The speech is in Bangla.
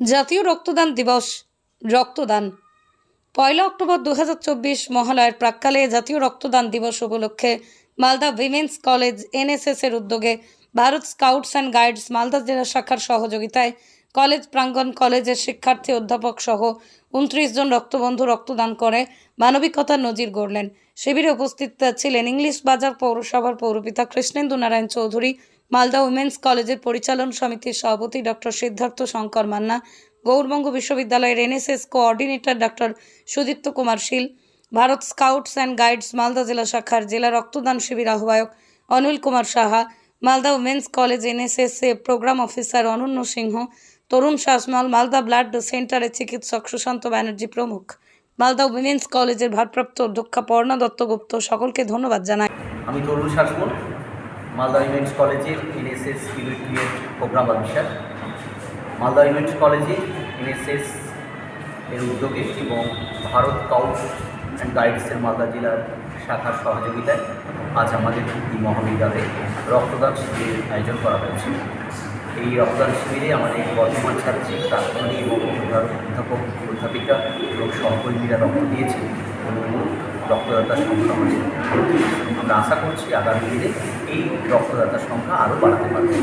জাতীয় রক্তদান দিবস, রক্তদান। পয়লা অক্টোবর দু মহালয়ের প্রাককালে জাতীয় রক্তদান দিবস উপলক্ষে মালদা উইমেন্স কলেজ এনএসএস এর উদ্যোগে Bharat scouts and guides Malda জেলা শাখার সহযোগিতায় কলেজ প্রাঙ্গণ কলেজের শিক্ষার্থী অধ্যাপক সহ উনত্রিশ জন রক্তবন্ধু রক্তদান করে মানবিকতার নজির গড়লেন। শিবিরে উপস্থিত ছিলেন ইংলিশ বাজার পৌরসভার পৌরপিতা কৃষ্ণেন্দু নারায়ণ চৌধুরী, মালদা উইমেন্স কলেজের পরিচালন সমিতির সভাপতি ডক্টর সিদ্ধার্থ শঙ্কর মান্না, গৌরবঙ্গ বিশ্ববিদ্যালয়ের NSS coordinator doctor Sudipta Kumar Sheel, Bharat scouts and guides Malda জেলা শাখার জেলা রক্তদান শিবির আহ্বায়ক Anil Kumar Saha, Malda women's college NSS এ programme officer Ananya Singha Tarun Sasmal Malda blood সেন্টারের চিকিৎসক সুশান্ত ব্যানার্জি প্রমুখ। মালদা উইমেন্স কলেজের ভারপ্রাপ্ত অধ্যক্ষা পর্ণা দত্তগুপ্ত সকলকে ধন্যবাদ জানাই আমি তরুণ শাসমল মালদা ইউনিভার্স কলেজের NSS unit programme officer. Malda universe কলেজে এনএসএস এর উদ্যোগে এবং ভারত কাউন্স অ্যান্ড গাইডসের মালদা জেলার শাখার সহযোগিতায় আজ আমাদের এই মহাবিদ্যালয়ে রক্তদান শিবিরের আয়োজন করা হয়েছে। এই রক্তদান শিবিরে আমাদের বর্তমান ছাত্রী, প্রাক্তনী এবং অধ্যাপক, অধ্যাপিকা এবং সহকর্মীরা রক্ত দিয়েছে এবং রক্তদাতার সংখ্যা আমাদের আমরা আশা করছি আগামী দিনে এই রক্তদাতার সংখ্যা আরও বাড়াতে পারবে।